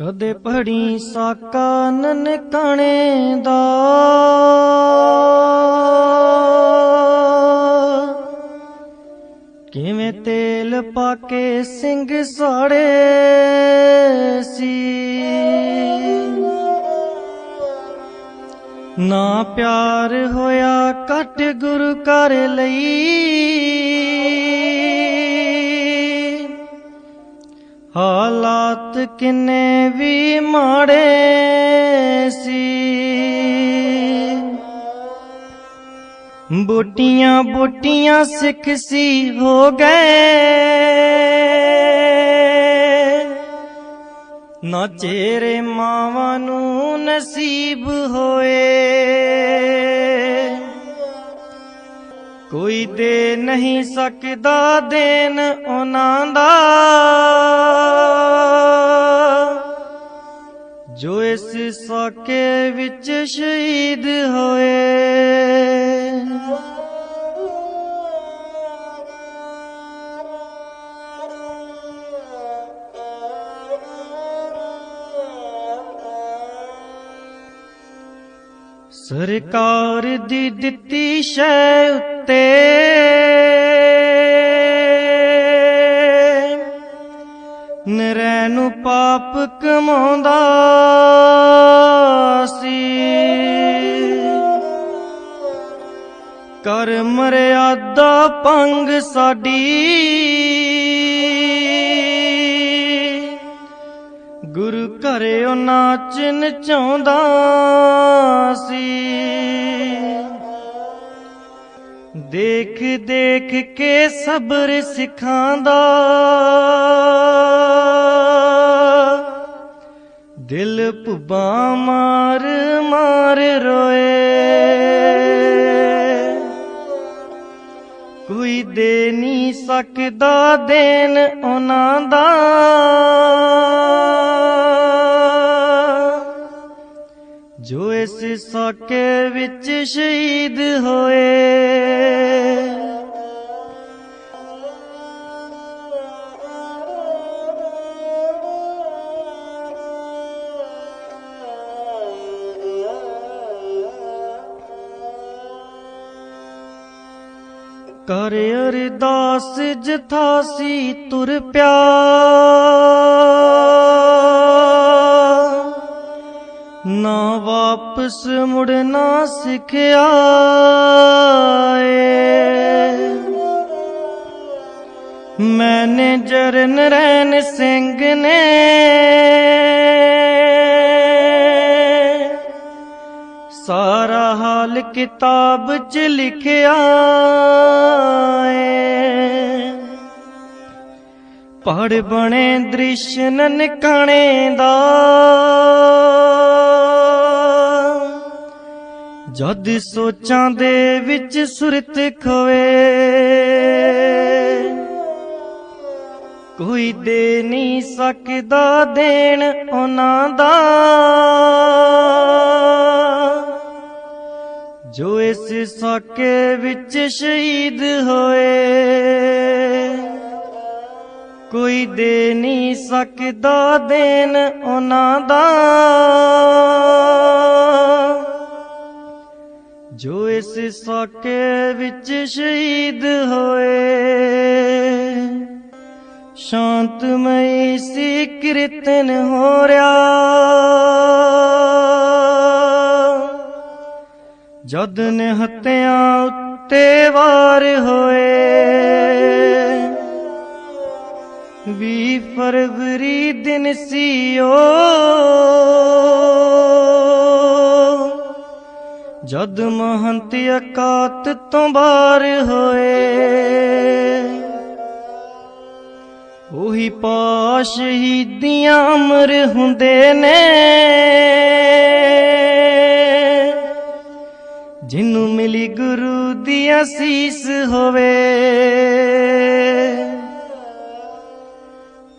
ਕਦੇ ਪੜੀ ਸਾਕਾ ਨਨਕਾਣੇ ਦਾ। ਕਿਵੇਂ ਤੇਲ ਪਾ ਕੇ ਸਿੰਘ ਸਾੜੇ ਸੀ। ਨਾ ਪਿਆਰ ਹੋਇਆ ਕੱਟ ਗੁਰੂ ਕਰ ਲਈ। ਹਾਲਾਤ ਕਿੰਨੇ ਵੀ ਮਾੜੇ ਸੀ। ਬੋਟੀਆਂ ਬੋਟੀਆਂ ਸਿੱਖ ਸੀ ਹੋ ਗਏ। ਨਾ ਚਿਹਰੇ ਮਾਵਾਂ ਨੂੰ ਨਸੀਬ ਹੋਏ। ਕੋਈ ਦੇ ਨਹੀਂ ਸਕਦਾ ਦੇਣ ਉਹਨਾਂ ਦਾ। ਜੋ ਇਸ ਸਾਕੇ ਵਿੱਚ ਸ਼ਹੀਦ ਹੋਏ ਸਰਕਾਰ ਦੀ ਦਿੱਤੀ ਸ਼ੈ ਉੱਤੇ। ਨਰੈ ਨੂੰ ਪਾਪ ਕਮਾਉਂਦਾ ਸੀ। ਕਰ ਮਰਿਆਦਾ ਪੰਗ ਸਾਡੀ। ਘਰ ਉਹ ਨਾਚ ਨਚਾਉਂਦਾ ਸੀ। ਦੇਖ ਦੇਖ ਕੇ ਸਬਰ ਸਿਖਾਂਦਾ। ਦਿਲ ਭੁੱਬਾ ਮਾਰ ਮਾਰ ਰੋਏ। ਕੋਈ ਦੇ ਨਹੀਂ ਸਕਦਾ ਦੇਨ ਉਹਨਾਂ ਦਾ। ਜੋ ਇਸ ਸਾਕੇ ਵਿੱਚ ਸ਼ਹੀਦ ਹੋਏ। ਕਰ ਅਰਦਾਸ ਜਥਾਸੀ ਤੁਰ ਪਿਆ। ਵਾਪਸ ਮੁੜਨਾ ਸਿੱਖਿਆ ਏ ਮੈਨੇ ਜਰਨ ਰੈਨ ਸਿੰਘ ਨੇ। ਸਾਰਾ ਹਾਲ ਕਿਤਾਬ 'ਚ ਲਿਖਿਆ ਏ ਪੜ ਬਣੇ ਦ੍ਰਿਸ਼ ਨਨਕਾਣੇ ਦਾ। ਜਦ ਸੋਚਾਂ ਦੇ ਵਿੱਚ ਸੁਰਤ ਖੋਏ ਕੋਈ ਦੇ ਨਹੀਂ ਸਕਦਾ ਦੇਣ ਉਹਨਾਂ ਦਾ। ਜੋ ਇਸ ਸਾਕੇ ਵਿੱਚ ਸ਼ਹੀਦ ਹੋਏ ਕੋਈ ਦੇ ਨਹੀਂ ਸਕਦਾ ਦੇਣ ਉਹਨਾਂ ਦਾ। ਜੋ ਸਾਕੇ ਵਿੱਚ ਸ਼ਹੀਦ ਹੋਏ। ਸ਼ਾਂਤਮਈ ਸੀ ਕੀਰਤਨ ਹੋ ਰਿਹਾ। ਜਦ ਨਿਹੱਤਿਆਂ ਉੱਤੇ ਵਾਰ ਹੋਏ। ਵੀ ਫਰਵਰੀ ਦਿਨ ਸੀ ਓ ਜਦ ਮਹੰਤ ਅਕਾਤ ਤੋਂ ਬਾਹਰ ਹੋਏ, ਉਹੀ ਪਾਸ਼ ਸ਼ਹੀਦੀਆਂ ਅਮਰ ਹੁੰਦੇ ਨੇ। ਜਿਨੂੰ ਮਿਲੀ ਗੁਰੂ ਦੀ ਅਸੀਸ ਹੋਵੇ,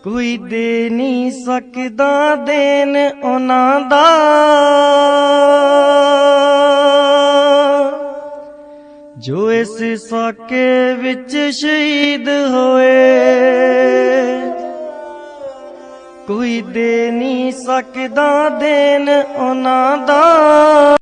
ਕੋਈ ਦੇ ਨਹੀਂ ਸਕਦਾ ਦੇਨ ਉਹਨਾਂ ਦਾ। ਜੋ ਇਸ ਸਾਕੇ ਵਿੱਚ ਸ਼ਹੀਦ ਹੋਏ ਕੋਈ ਦੇ ਨਹੀਂ ਸਕਦਾ ਦੇਣ ਉਹਨਾਂ ਦਾ।